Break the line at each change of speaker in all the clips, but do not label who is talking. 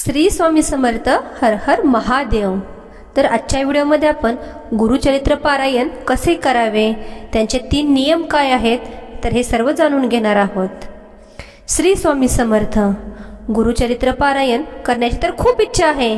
श्री स्वामी समर्थ हर हर महादेव. तर आजच्या व्हिडिओमध्ये आपण गुरुचरित्र पारायण कसे करावे त्यांचे तीन नियम काय आहेत तर हे सर्व जाणून घेणार आहोत. श्री स्वामी समर्थ गुरुचरित्र पारायण करण्याची तर खूप इच्छा आहे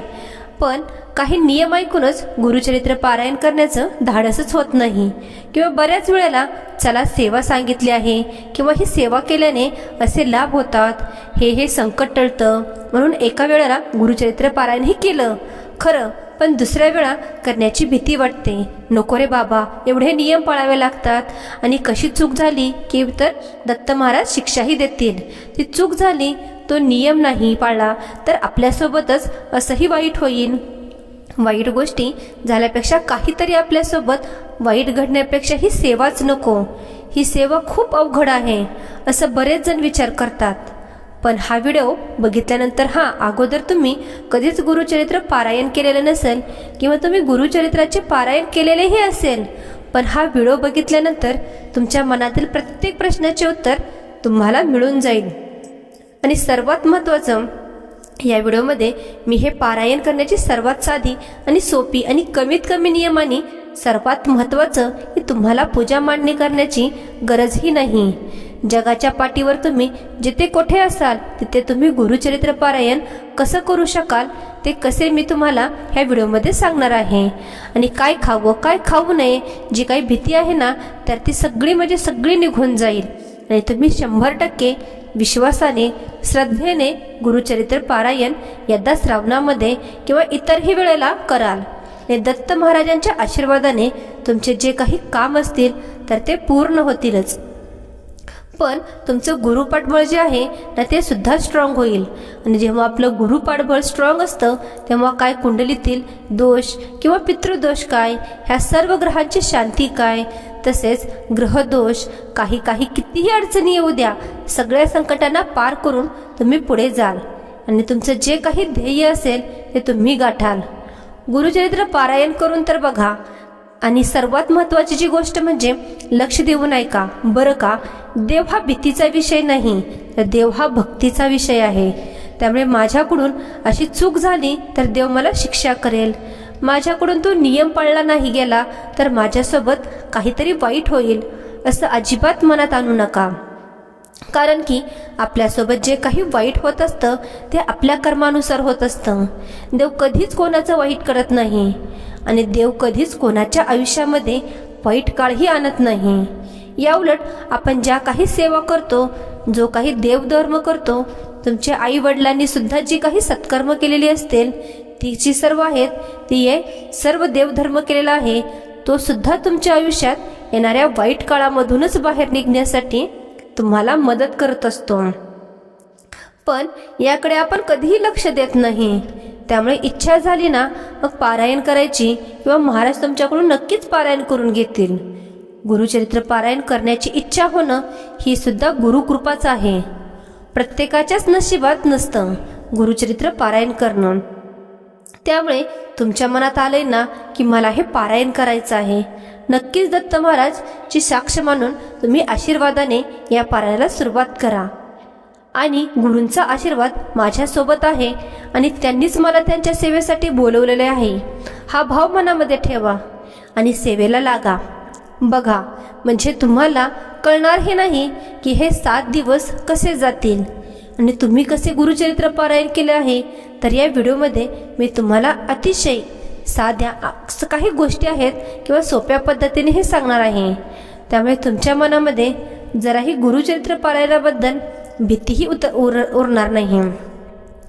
पण काही नियम ऐकूनच गुरुचरित्र पारायण करण्याचं धाडसच होत नाही. किंवा बऱ्याच वेळेला चला सेवा सांगितली आहे किंवा ही सेवा केल्याने असे लाभ होतात. हे हे संकट टळतं. म्हणून एका वेळेला गुरुचरित्र पारायणही केलं. खरं पण दुसऱ्या वेळा करण्याची भीती वाटते. नको रे बाबा एवढे नियम पाळावे लागतात. आणि कशी चूक झाली की तर दत्त महाराज शिक्षाही देतील. ती चूक झाली तो नियम नाही पाळला तर आपल्यासोबतच असंही वाईट होईल. वाईट गोष्टी झाल्यापेक्षा काहीतरी आपल्यासोबत वाईट घडण्यापेक्षा ही सेवाच नको. ही सेवा खूप अवघड आहे असं बरेच जण विचार करतात. पण हा व्हिडिओ बघितल्यानंतर हा अगोदर तुम्ही कधीच गुरुचरित्र पारायण केलेलं नसेल किंवा तुम्ही गुरुचरित्राचे पारायण केलेलेही असेल पण हा व्हिडिओ बघितल्यानंतर तुमच्या मनातील प्रत्येक प्रश्नाचे उत्तर तुम्हाला मिळून जाईल. आणि सर्वात महत्त्वाचं या व्हिडिओमध्ये मी हे पारायण करण्याची सर्वात साधी आणि सोपी आणि कमीत कमी नियमाने सर्वात महत्त्वाचं की तुम्हाला पूजा मांडणी करण्याची गरजही नाही. जगाच्या पाठीवर तुम्ही जिथे कोठे असाल तिथे तुम्ही गुरुचरित्र पारायण कसं करू शकाल ते कसे मी तुम्हाला ह्या व्हिडिओमध्ये सांगणार आहे. आणि काय खावं काय खाऊ नये जी काही भीती आहे ना तर ती सगळी म्हणजे सगळी निघून जाईल. आणि तुम्ही शंभर टक्के विश्वासाने श्रद्धेने गुरुचरित्र पारायण यदा श्रावणामध्ये किंवा इतरही वेळेला कराल. आणि दत्त महाराजांच्या आशीर्वादाने तुमचे जे काही काम असतील तर ते पूर्ण होतीलच. पण तुमचं गुरुपाठबळ जे आहे ना ते सुद्धा स्ट्रॉंग होईल. आणि जेव्हा आपलं गुरुपाठबळ स्ट्रॉंग असतं तेव्हा काय कुंडलीतील दोष किंवा पितृदोष काय ह्या सर्व ग्रहांची शांती काय तसेच ग्रहदोष काही काही कितीही अडचणी येऊ द्या सगळ्या संकटांना पार करून तुम्ही पुढे जाल. आणि तुमचं जे काही ध्येय असेल ते तुम्ही गाठाल. गुरुचरित्र पारायण करून तर बघा आणि सर्वात महत्त्वाची जी गोष्ट म्हणजे लक्ष देऊ ऐका. बरं का? देव हा भीतीचा विषय नाही तर देव हा भक्तीचा विषय आहे. त्यामुळे माझ्याकडून अशी चूक झाली तर देव मला शिक्षा करेल. माझ्याकडून तो नियम पाळला नाही गेला तर माझ्यासोबत काहीतरी वाईट होईल असं अजिबात मनात आणू नका. कारण की आपल्यासोबत जे काही वाईट होत असतं ते आपल्या कर्मानुसार होत असतं. देव कधीच कोणाचं वाईट करत नाही. आणि देव कधीच कोणाच्या आयुष्यामध्ये वाईट काळही आणत नाही. या उलट आपण ज्या काही सेवा करतो जो काही देवधर्म करतो तुमच्या आई वडिलांनी सुद्धा जी काही सत्कर्म केलेली असतील ती जी सर्व आहेत ती आहे सर्व देवधर्म केलेला आहे तो सुद्धा तुमच्या आयुष्यात येणाऱ्या वाईट काळामधूनच बाहेर निघण्यासाठी तुम्हाला मदत करत असतो. पण याकडे आपण कधीही लक्ष देत नाही. त्यामुळे इच्छा झाली ना मग पारायण करायची किंवा महाराज तुमच्याकडून नक्कीच पारायण करून घेतील. गुरुचरित्र पारायण करण्याची इच्छा होणं ही सुद्धा गुरुकृपाच आहे. प्रत्येकाच्याच नशिबात नसतं गुरुचरित्र पारायण करणं. त्यामुळे तुमच्या मनात आलंय ना की मला हे पारायण करायचं आहे. नक्कीच दत्त महाराज ची साक्ष मानून तुम्ही आशीर्वादाने या पारायणाला सुरुवात करा. आणि गुरूंचा आशीर्वाद माझ्यासोबत आहे आणि त्यांनीच मला त्यांच्या सेवेसाठी बोलवलेले आहे. हा भाव मनामध्ये ठेवा आणि सेवेला लागा. बघा म्हणजे तुम्हाला कळणार हे नाही की हे सात दिवस कसे जातील आणि तुम्ही कसे गुरुचरित्र पारायण केले आहे तर या व्हिडिओमध्ये मी तुम्हाला अतिशय साध्या काही गोष्टी आहेत किंवा सोप्या पद्धतीने हे सांगणार आहे. त्यामुळे तुमच्या मनामध्ये जराही गुरुचरित्र पारायणाबद्दल भीतीही उत उर उरणार नाही.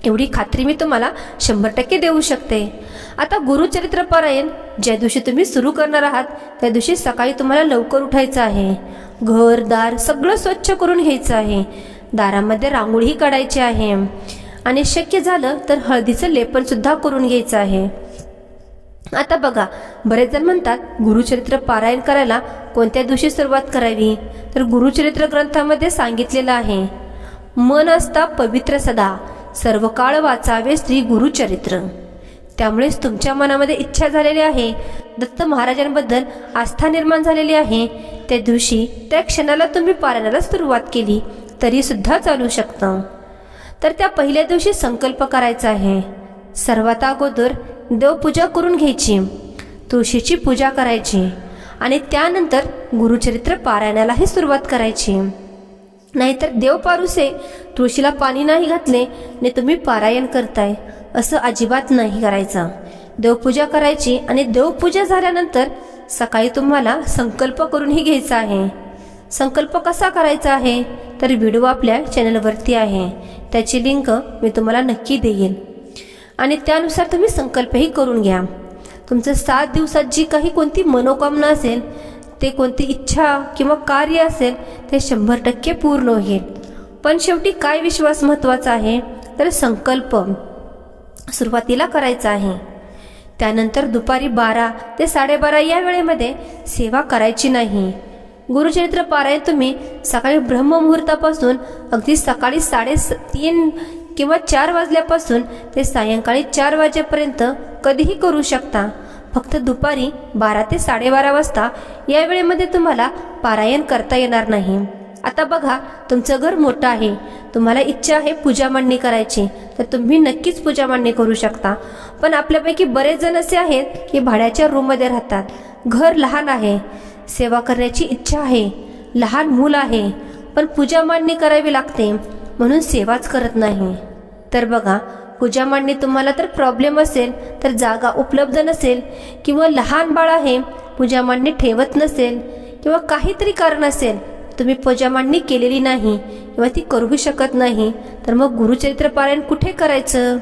एवढी खात्री मी तुम्हाला शंभर टक्के देऊ शकते. आता गुरुचरित्र पारायण ज्या दिवशी तुम्ही सुरू करणार आहात त्या दिवशी सकाळी तुम्हाला लवकर उठायचं आहे. घर दार सगळं स्वच्छ करून घ्यायचं आहे. दारामध्ये रांगोळीही काढायची आहे. आणि शक्य झालं तर हळदीचं लेपनसुद्धा करून घ्यायचं आहे. आता बघा बरेच जण म्हणतात गुरुचरित्र पारायण करायला कोणत्या दिवशी सुरुवात करावी? तर गुरुचरित्र ग्रंथामध्ये सांगितलेलं आहे मन असता पवित्र सदा सर्व काळ वाचावे श्री गुरुचरित्र. त्यामुळेच तुमच्या मनामध्ये इच्छा झालेली आहे दत्त महाराजांबद्दल आस्था निर्माण झालेली आहे त्या दिवशी त्या क्षणाला तुम्ही पारायणाला सुरुवात केली तरी सुद्धा चालू शकतं. तर त्या पहिल्या दिवशी संकल्प करायचा आहे. सर्वात अगोदर देवपूजा करून घ्यायची तुळशीची पूजा करायची आणि त्यानंतर गुरुचरित्र पारायणालाही सुरुवात करायची. नाहीतर देव पारुसे तुळशीला पाणी नाही घातले ने तुम्ही पारायण करताय असं अजिबात नाही करायचं. देवपूजा करायची आणि देवपूजा झाल्यानंतर सकाळी तुम्हाला संकल्प करूनही घ्यायचा आहे. संकल्प कसा करायचा आहे? तर व्हिडिओ आपल्या चॅनलवरती आहे. त्याची लिंक मी तुम्हाला नक्की देईल. आणि त्यानुसार तुम्ही संकल्पही करून घ्या. तुमचं सात दिवसात जी काही कोणती मनोकामना असेल ते कोणती इच्छा किंवा कार्य असेल ते शंभर टक्के पूर्ण होईल. पण शेवटी काय विश्वास महत्त्वाचा आहे? तर संकल्प. सुरुवातीला करायचा आहे. त्यानंतर दुपारी बारा ते साडेबारा या वेळेमध्ये सेवा करायची नाही. गुरुचरित्र पारायण तुम्ही सकाळी ब्रह्ममुहूर्तापासून अगदी सकाळी साडे तीन किंवा चार वाजल्यापासून ते सायंकाळी चार वाजेपर्यंत कधीही करू शकता. फक्त दुपारी बारा ते साडेबारा वाजता या वेळेमध्ये तुम्हाला पारायण करता येणार नाही. आता बघा तुमचं घर मोठं आहे. तुम्हाला इच्छा आहे पूजा मांडणी करायची तर तुम्ही नक्कीच पूजा मांडणी करू शकता. पण आपल्यापैकी बरेच जण असे आहेत की भाड्याच्या रूममध्ये राहतात. घर लहान आहे. सेवा करण्याची इच्छा आहे. लहान मूल आहे. पण पूजा मांडणी करावी लागते. म्हणून सेवाच करत नाही. तर बघा पूजा मांडणी तुम्हाला तर प्रॉब्लेम असेल तर जागा उपलब्ध नसेल किंवा लहान बाळ आहे पूजा मांडणी ठेवत नसेल किंवा काहीतरी कारण असेल तुम्ही पूजा मांडणी केलेली नाही किंवा ती करू शकत नाही तर मग गुरुचरित्र पारायण कुठे करायचं?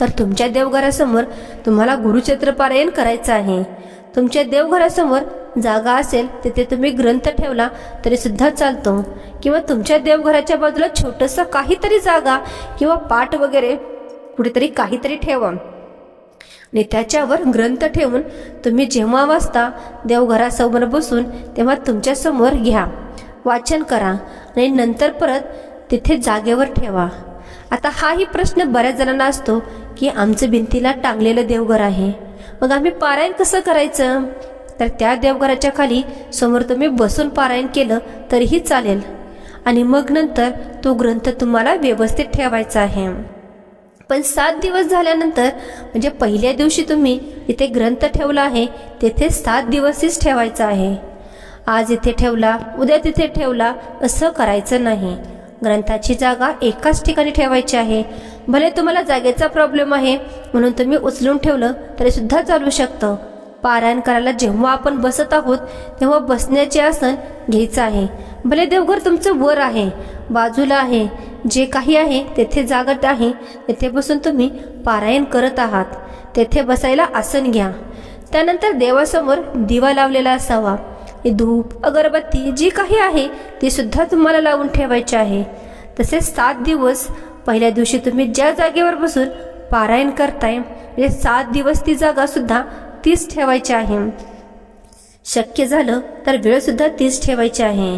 तर तुमच्या देवघरासमोर तुम्हाला गुरुचरित्र पारायण करायचं आहे. तुमच्या देवघरासमोर जागा असेल तिथे तुम्ही ग्रंथ ठेवला तरी सुद्धा चालतो. किंवा तुमच्या देवघराच्या बाजूला छोटंसं काहीतरी जागा किंवा पाट वगैरे कुठेतरी काहीतरी ठेवा. आणि त्याच्यावर ग्रंथ ठेवून तुम्ही जेव्हा वाचता देवघरासमोर बसून तेव्हा तुमच्यासमोर घ्या. वाचन करा. आणि नंतर परत तिथे जागेवर ठेवा. आता हाही प्रश्न बऱ्याच जणांना असतो की आमचं भिंतीला टांगलेलं देवघर आहे. मग आम्ही पारायण कसं करायचं? तर त्या देवघराच्या खाली समोर तुम्ही बसून पारायण केलं तरीही चालेल. आणि मग नंतर तो ग्रंथ तुम्हाला व्यवस्थित ठेवायचा आहे. पण सात दिवस झाल्यानंतर म्हणजे पहिल्या दिवशी तुम्ही इथे ग्रंथ ठेवला आहे तेथे सात दिवसच ठेवायचा आहे. आज इथे ठेवला उद्या तिथे ठेवला असं करायचं नाही. ग्रंथाची जागा एकाच ठिकाणी ठेवायची आहे. भले तुम्हाला जागेचा प्रॉब्लेम आहे म्हणून तुम्ही उचलून ठेवलं तरी सुद्धा चालू शकतं. पारायण करायला जेव्हा आपण बसत आहोत तेव्हा बसण्याचे आसन घ्यायचं आहे. भले देवघर तुमचं वर आहे बाजूला आहे जे काही आहे तेथे जागत आहे तेथे बसून तुम्ही पारायण करत आहात. तेथे बसायला आसन घ्या. त्यानंतर देवासमोर दिवा लावलेला असावा. धूप अगरबत्ती जी काही आहे ती सुद्धा तुम्हाला लावून ठेवायची आहे. तसेच सात दिवस पहिल्या दिवशी तुम्ही ज्या जागेवर बसून पारायण करताय म्हणजे सात दिवस ती जागा सुद्धा तीच ठेवायची आहे. शक्य झालं तर वेळ सुद्धा तीच ठेवायची आहे.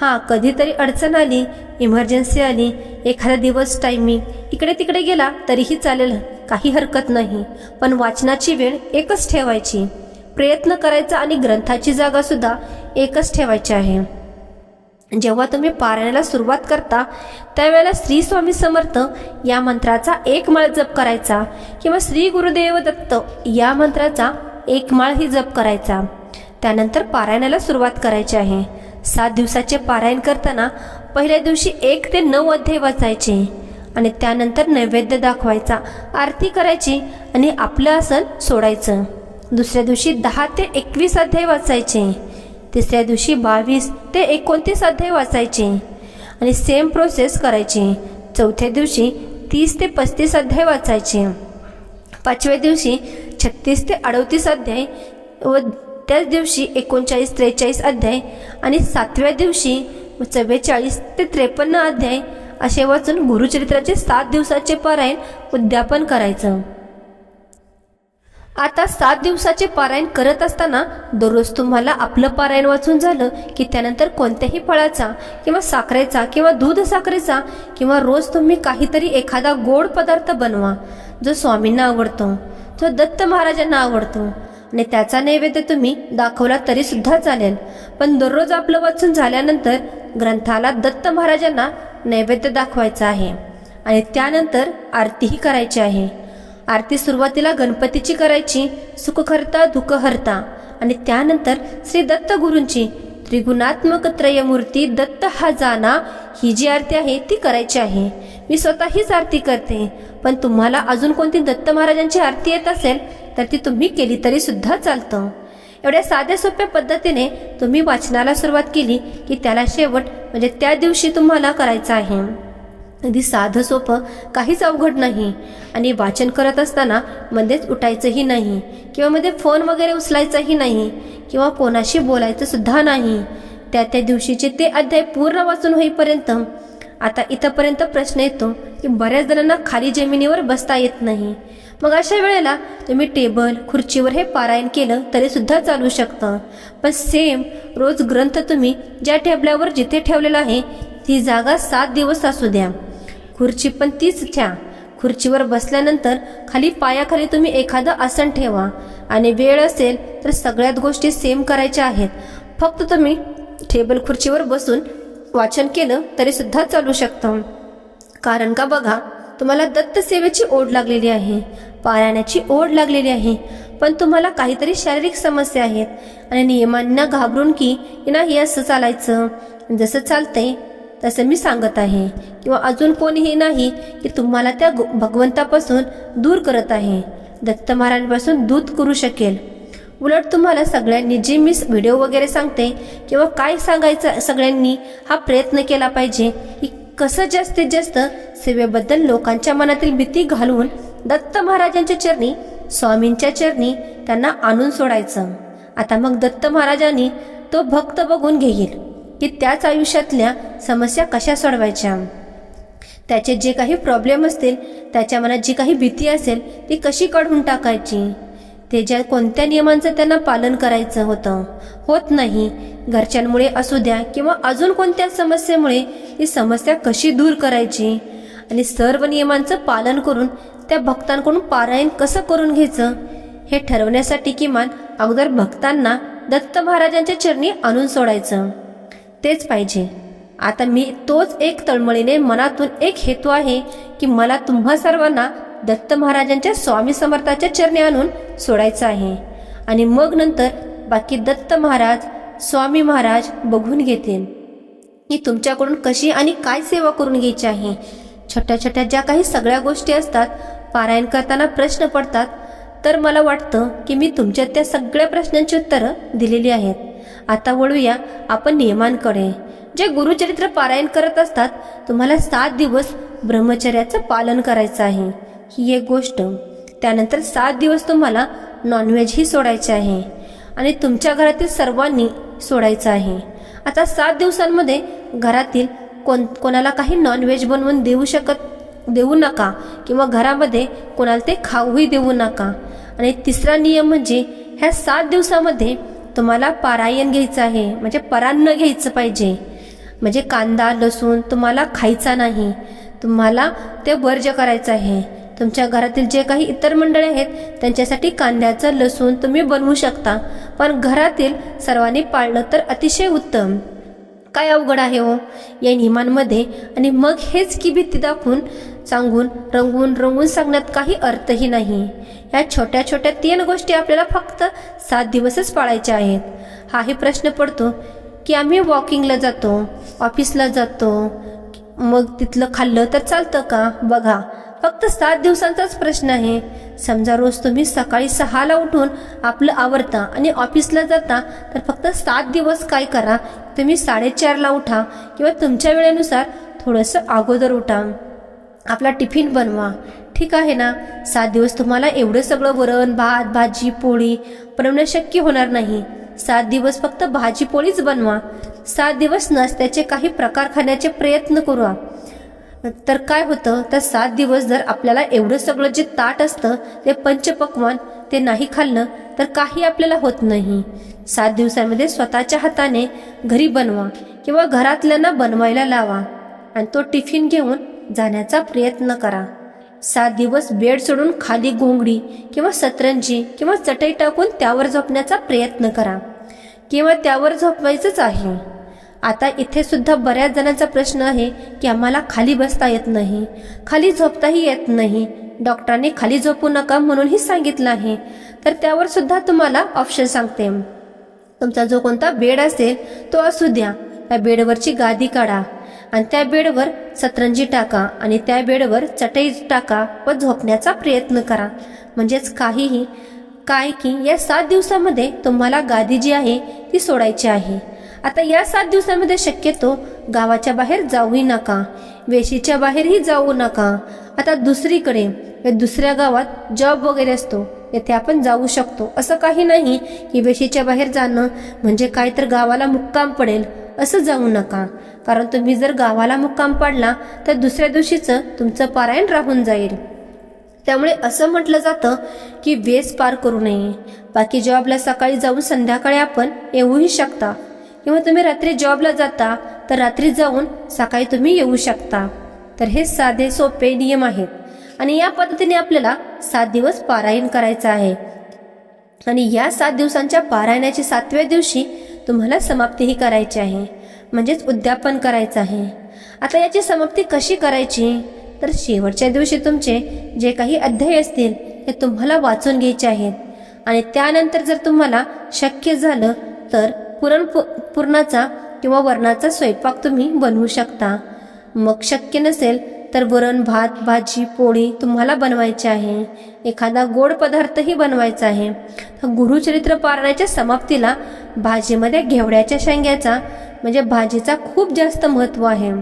हां कधीतरी अडचण आली इमर्जन्सी आली एखादा दिवस टायमिंग इकडे तिकडे गेला तरीही चालेल काही हरकत नाही. पण वाचनाची वेळ एकच ठेवायची. प्रयत्न करायचा आणि ग्रंथाची जागा सुद्धा एकच ठेवायची आहे. जेव्हा तुम्ही पारायणाला सुरुवात करता त्यावेळेला श्री स्वामी समर्थ या मंत्राचा एक माळ जप करायचा किंवा श्री गुरुदेव दत्त या मंत्राचा एक माळही जप करायचा. त्यानंतर पारायणाला सुरुवात करायची आहे. सात दिवसाचे पारायण करताना पहिल्या दिवशी एक ते नऊ अध्याय वाचायचे आणि त्यानंतर नैवेद्य दाखवायचा आरती करायची आणि आपलं आसन सोडायचं. दुसऱ्या दिवशी दहा ते एकवीस अध्याय वाचायचे. तिसऱ्या दिवशी बावीस ते एकोणतीस अध्याय वाचायचे आणि सेम प्रोसेस करायची. चौथ्या दिवशी तीस ते पस्तीस अध्याय वाचायचे. पाचव्या दिवशी छत्तीस ते अडतीस अध्याय व त्याच दिवशी एकोणचाळीस त्रेचाळीस अध्याय आणि सातव्या दिवशी चव्वेचाळीस ते त्रेपन्न अध्याय असे वाचून गुरुचरित्राचे सात दिवसाचे पारायण उद्यापन करायचं. आता सात दिवसाचे पारायण करत असताना दररोज तुम्हाला आपलं पारायण वाचून झालं की त्यानंतर कोणत्याही फळाचा किंवा साखरेचा किंवा दूध साखरेचा किंवा रोज तुम्ही काहीतरी एखादा गोड पदार्थ बनवा जो स्वामींना आवडतो जो दत्त महाराजांना आवडतो. आणि त्याचा नैवेद्य तुम्ही दाखवला तरी सुद्धा चालेल. पण दररोज आपलं वाचून झाल्यानंतर ग्रंथाला दत्त महाराजांना नैवेद्य दाखवायचा आहे. आणि त्यानंतर आरतीही करायची आहे. आरती सुरुवातीला गणपतीची करायची सुखहर्ता दुःखहर्ता. आणि त्यानंतर श्री दत्त गुरूंची त्रिगुणात्मक त्रयमूर्ती दत्त हा जाना ही जी आरती आहे ती करायची आहे. मी स्वतः हीच आरती करते. पण तुम्हाला अजून कोणती दत्त महाराजांची आरती येत असेल तर ती तुम्ही केली तरी सुद्धा चालतं. एवढ्या साध्या सोप्या पद्धतीने तुम्ही वाचनाला सुरुवात केली की त्याला शेवट म्हणजे त्या दिवशी तुम्हाला करायचं आहे. अगदी साधं सोपं काहीच अवघड नाही. आणि वाचन करत असताना मध्येच उठायचंही नाही किंवा मध्ये फोन वगैरे उचलायचाही नाही किंवा कोणाशी बोलायचं सुद्धा नाही. त्या त्या दिवशीचे ते अध्याय पूर्ण वाचून होईपर्यंत आता इथंपर्यंत प्रश्न येतो की बऱ्याच जणांना खाली जमिनीवर बसता येत नाही. मग अशा वेळेला तुम्ही टेबल खुर्चीवर हे पारायण केलं तरी सुद्धा चालू शकतं. पण सेम रोज ग्रंथ तुम्ही ज्या टेबलावर जिथे ठेवलेला आहे ती जागा सात दिवस असू द्या. खुर्ची पण तीच ठ्या खुर्चीवर बसल्यानंतर खाली पायाखाली तुम्ही एखादं आसन ठेवा. आणि वेळ असेल तर सगळ्यात गोष्टी सेम करायच्या आहेत. फक्त तुम्ही टेबल खुर्चीवर बसून वाचन केलं तरी सुद्धा चालू शकतं. कारण का बघा तुम्हाला दत्त सेवेची ओढ लागलेली आहे. पारायणाची ओढ लागलेली आहे. पण तुम्हाला काहीतरी शारीरिक समस्या आहेत. आणि नियमांना घाबरून की नाही असं चालायचं. जसं चालतंय तसं मी सांगत आहे. किंवा अजून कोणीही नाही की तुम्हाला त्या भगवंतापासून दूर करत आहे. दत्त महाराजांपासून दूत करू शकेल. उलट तुम्हाला सगळ्यांनी जे मी व्हिडिओ वगैरे सांगते किंवा काय सांगायचं सगळ्यांनी हा प्रयत्न केला पाहिजे की कसं जास्तीत जास्त सेवेबद्दल लोकांच्या मनातील भीती घालून दत्त महाराजांच्या चरणी स्वामींच्या चरणी त्यांना आणून सोडायचं. आता मग दत्त महाराजांनी तो भक्त बघून घेईल. की त्याच आयुष्यातल्या समस्या कशा सोडवायच्या? त्याचे जे काही प्रॉब्लेम असतील त्याच्या मनात जी काही भीती असेल ती कशी काढून टाकायची? ते ज्या कोणत्या नियमांचं त्यांना पालन करायचं होतं? होत नाही. घरच्यांमुळे असू द्या किंवा अजून कोणत्या समस्येमुळे ती समस्या कशी दूर करायची? आणि सर्व नियमांचं पालन करून त्या भक्तांकडून पारायण कसं करून घ्यायचं? हे ठरवण्यासाठी किमान अगोदर भक्तांना दत्त महाराजांच्या चरणी आणून सोडायचं. तेच पाहिजे. आता मी तोच एक तळमळीने मनातून एक हेतू आहे की मला तुम्हा सर्वांना दत्त महाराजांच्या स्वामी समर्थाच्या चरणी आणून सोडायचं आहे. आणि मग नंतर बाकी दत्त महाराज स्वामी महाराज बघून घेतील की तुमच्याकडून कशी आणि काय सेवा करून घ्यायची आहे? छोट्या छोट्या ज्या काही सगळ्या गोष्टी असतात पारायण करताना प्रश्न पडतात तर मला वाटतं की मी तुमच्या त्या सगळ्या प्रश्नांची उत्तरं दिलेली आहेत. आता वळूया आपण नियमांकडे. जे गुरुचरित्र पारायण करत असतात तुम्हाला सात दिवस ब्रह्मचर्याचं पालन करायचं आहे. ही एक गोष्ट. त्यानंतर सात दिवस तुम्हाला नॉनव्हेजही सोडायचे आहे. आणि तुमच्या घरातील सर्वांनी सोडायचं आहे. आता सात दिवसांमध्ये घरातील कोण कोणाला काही नॉनव्हेज बनवून देऊ शकत देऊ नका किंवा घरामध्ये कोणाला ते खाऊही देऊ नका. आणि तिसरा नियम म्हणजे ह्या सात दिवसामध्ये तुम्हाला पारायण घ्यायचं आहे. म्हणजे परान्न घ्यायचं पाहिजे. म्हणजे कांदा लसूण तुम्हाला खायचा नाही. तुम्हाला ते वर्ज करायचं आहे. तुमच्या घरातील जे काही इतर मंडळी आहेत त्यांच्यासाठी कांद्याचं लसूण तुम्ही बनवू शकता. पण घरातील सर्वांनी पाळलं तर अतिशय उत्तम. काय अवघड आहे हो? या नियमांमध्ये आणि मग हेच की भीती दाखवून सांगून रंगवून रंगवून सांगण्यात काही अर्थही नाही. या छोट्या छोट्या तीन गोष्टी आपल्याला फक्त सात दिवसच पाळायच्या आहेत. हाही प्रश्न पडतो की आम्ही वॉकिंगला जातो ऑफिसला जातो मग तिथलं खाल्लं तर चालतं का? बघा फक्त सात दिवसांचाच प्रश्न आहे. समजा रोज तुम्ही सकाळी सहाला उठून आपलं आवरता आणि ऑफिसला जाता तर फक्त सात दिवस काय करा? तुम्ही साडेचारला उठा किंवा तुमच्या वेळेनुसार थोडंसं अगोदर उठा. आपला टिफिन बनवा. ठीक आहे ना? सात दिवस तुम्हाला एवढं सगळं वरण भात भाजी पोळी बनवणं शक्य होणार नाही. सात दिवस फक्त भाजी पोळीच बनवा. सात दिवस नाश्त्याचे काही प्रकार खाण्याचे प्रयत्न करू तर काय होतं? तर सात दिवस जर आपल्याला एवढं सगळं जे ताट असतं ते पंचपक्वान ते नाही खाल्लं तर काही आपल्याला होत नाही. सात दिवसांमध्ये स्वतःच्या हाताने घरी बनवा किंवा घरातल्यांना बनवायला लावा आणि तो टिफिन घेऊन जाण्याचा प्रयत्न करा. सात दिवस बेड सोडून खाली घोंगडी किंवा सतरंजी किंवा चटई टाकून त्यावर झोपण्याचा प्रयत्न करा. किंवा त्यावर झोपवायचंच आहे. आता इथे सुद्धा बऱ्याच जणांचा प्रश्न आहे की आम्हाला खाली बसता येत नाही खाली झोपताही येत नाही. डॉक्टरांनी खाली झोपू नका म्हणूनही सांगितलं आहे. तर त्यावर सुद्धा तुम्हाला ऑप्शन सांगते. तुमचा जो कोणता बेड असेल तो असू द्या. त्या बेडवरची गादी काढा आणि त्या बेडवर सतरंजी टाका आणि त्या बेडवर चटई टाका व झोपण्याचा प्रयत्न करा. म्हणजेच काहीही काय की या सात दिवसामध्ये तुम्हाला गादी जी आहे ती सोडायची आहे. आता या सात दिवसामध्ये शक्यतो गावाच्या बाहेर जाऊही नका. वेशीच्या बाहेरही जाऊ नका. आता दुसरीकडे दुसऱ्या गावात जॉब वगैरे असतो येथे आपण जाऊ शकतो. असं काही नाही की वेशीच्या बाहेर जाणं म्हणजे काय तर गावाला मुक्काम पडेल असं जाऊ नका. कारण तुम्ही जर गावाला मुक्काम पाडला तर दुसऱ्या दिवशीचं तुमचं पारायण राहून जाईल. त्यामुळे असं म्हटलं जातं की वेस पार करू नये. बाकी जॉबला सकाळी जाऊन संध्याकाळी आपण येऊही शकता. किंवा तुम्ही रात्री जॉबला जाता तर रात्री जाऊन सकाळी तुम्ही येऊ शकता. तर हे साधे सोपे नियम आहेत. आणि या पद्धतीने आपल्याला सात दिवस पारायण करायचं आहे. आणि या सात दिवसांच्या पारायणाची सातव्या दिवशी तुम्हाला समाप्तीही करायची आहे. म्हणजेच उद्यापन करायचं आहे. आता याची समाप्ती कशी करायची? तर शेवटच्या दिवशी तुमचे जे काही अध्याय असतील ते तुम्हाला वाचून घ्यायचे आहेत. आणि त्यानंतर जर तुम्हाला शक्य झालं तर पुरण पुरणाचा किंवा वरणाचा स्वयंपाक तुम्ही बनवू शकता. मग शक्य नसेल तर वरण भात भाजी पोळी तुम्हाला बनवायची आहे. एखादा गोड पदार्थही बनवायचा आहे. तर गुरुचरित्र पारायणाच्या समाप्तीला भाजीमध्ये घेवड्याच्या शेंग्याचा म्हणजे भाजीचा खूप जास्त महत्त्व आहे.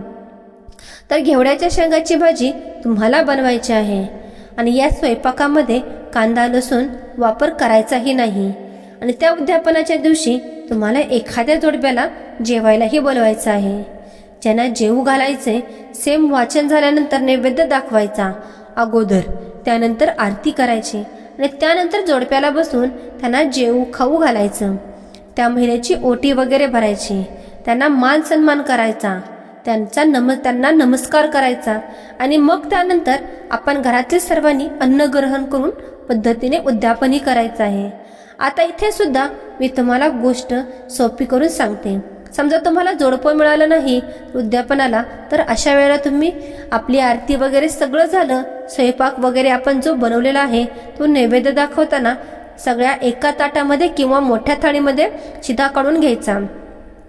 तर घेवड्याच्या शेंगाची भाजी तुम्हाला बनवायची आहे. आणि या स्वयंपाकामध्ये कांदा लसूण वापर करायचाही नाही. आणि त्या उद्यापनाच्या दिवशी तुम्हाला एखाद्या जोडप्याला जेवायलाही बोलवायचं आहे. ज्यांना जेवू घालायचे सेम वाचन झाल्यानंतर नैवेद्य दाखवायचा. अगोदर त्यानंतर आरती करायची. आणि त्यानंतर जोडप्याला बसून त्यांना जेवू खाऊ घालायचं. त्या महिन्याची ओटी वगैरे भरायची. त्यांना मान सन्मान करायचा. त्यांचा नम त्यांना नमस्कार करायचा. आणि मग त्यानंतर आपण घरातील सर्वांनी अन्न ग्रहण करून पद्धतीने उद्यापनही करायचं आहे. आता इथे सुद्धा मी तुम्हाला गोष्ट सोपी करून सांगते. समजा तुम्हाला जोडपं मिळालं नाही उद्यापनाला तर अशा वेळेला तुम्ही आपली आरती वगैरे सगळं झालं स्वयंपाक वगैरे आपण जो बनवलेला आहे तो नैवेद्य दाखवताना सगळ्या एका ताटामध्ये किंवा मोठ्या थाळीमध्ये शिधा काढून घ्यायचा.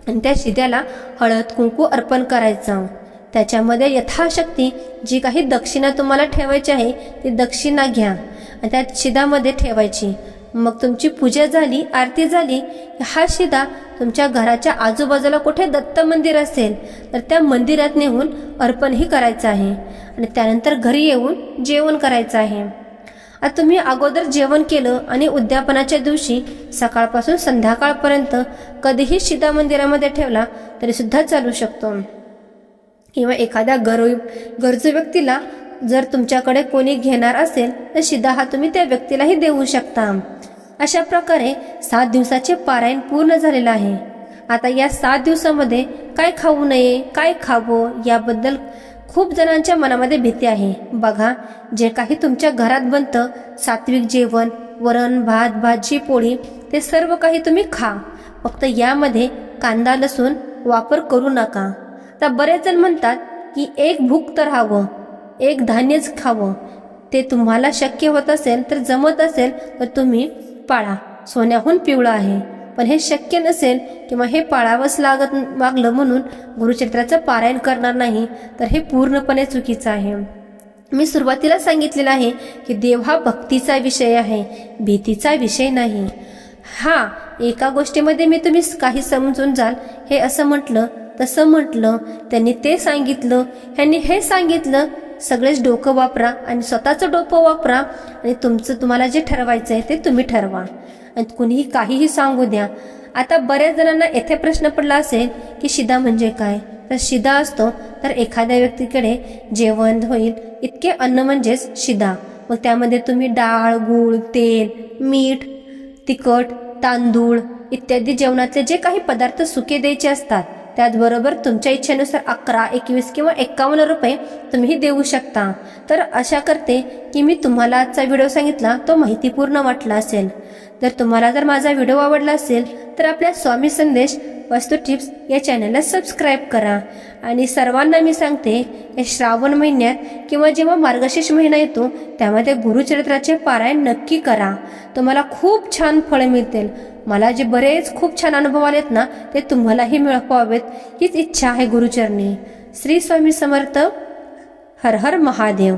आणि त्या शिद्याला हळद कुंकू अर्पण करायचं. त्याच्यामध्ये यथाशक्ती जी काही दक्षिणा तुम्हाला ठेवायची आहे ती दक्षिणा घ्या. आणि त्या शिदामध्ये ठेवायची. मग तुमची पूजा झाली आरती झाली हा शिदा तुमच्या घराच्या आजूबाजूला कुठे दत्त मंदिर असेल तर त्या मंदिरात नेऊन अर्पणही करायचं आहे. आणि त्यानंतर घरी येऊन जेवण करायचं आहे. आता तुम्ही अगोदर जेवण केलं आणि उद्यापनाच्या दिवशी सकाळपासून संध्याकाळपर्यंत कधीही सीता मंदिरामध्ये ठेवला तरी सुद्धा चालू शकतो. किंवा एखाद्या गरु गरजू व्यक्तीला जर तुमच्याकडे कोणी घेणार असेल तर शिदा हा तुम्ही त्या व्यक्तीलाही देऊ शकता. अशा प्रकारे सात दिवसाचे पारायण पूर्ण झालेलं आहे. आता या सात दिवसामध्ये काय खाऊ नये काय खावं याबद्दल खूप जणांच्या मनामध्ये भीती आहे. बघा जे काही तुमच्या घरात बनतं सात्विक जेवण वरण भात भाजी पोळी ते सर्व काही तुम्ही खा. फक्त यामध्ये कांदा लसूण वापर करू नका. आता बरेच जण म्हणतात की एक भूक तर हवं एक धान्यच खावं. ते तुम्हाला शक्य होत असेल तर जमत असेल तर तुम्ही पाळा. सोन्याहून पिवळा आहे. पण हे शक्य नसेल किंवा हे पाळावंच लागत मागलं म्हणून गुरुचरित्राचं पारायण करणार नाही तर हे पूर्णपणे चुकीचं आहे. मी सुरुवातीला सांगितलेलं आहे की देव हा भक्तीचा विषय आहे भीतीचा विषय नाही. हा एका गोष्टीमध्ये मी तुम्ही काही समजून जाल. हे असं म्हटलं तसं म्हटलं त्यांनी ते सांगितलं ह्यांनी हे सांगितलं. सगळेच डोकं वापरा आणि स्वतःचं डोकं वापरा आणि तुमचं तुम्हाला जे ठरवायचं आहे ते तुम्ही ठरवा. आणि कुणीही काहीही सांगू द्या. आता बऱ्याच जणांना येथे प्रश्न पडला असेल की शिदा म्हणजे काय? तर शिदा असतो तर एखाद्या व्यक्तीकडे जेवण होईल इतके अन्न म्हणजेच शिदा. मग त्यामध्ये तुम्ही डाळ गूळ तेल मीठ तिखट तांदूळ इत्यादी जेवणातले जे काही पदार्थ सुके द्यायचे असतात त्याचबरोबर तुमच्या इच्छेनुसार अकरा एकवीस किंवा एक्कावन्न रुपये तुम्ही देऊ शकता. तर अशा करते की मी तुम्हाला आजचा व्हिडिओ सांगितला तो माहितीपूर्ण वाटला असेल. जर तुम्हाला जर माझा व्हिडिओ आवडला असेल तर आपल्या स्वामी संदेश वस्तू टिप्स या चॅनलला सबस्क्राईब करा. आणि सर्वांना मी सांगते या श्रावण महिन्यात किंवा जेव्हा मार्गशीर्ष महिना येतो त्यामध्ये गुरुचरित्राचे पारायण नक्की करा. तुम्हाला खूप छान फळं मिळतील. मला जे बरेच खूप छान अनुभव आलेत ना ते तुम्हालाही मिळवावेत. हीच इच्छा आहे गुरुचरणी. श्री स्वामी समर्थ हर हर महादेव.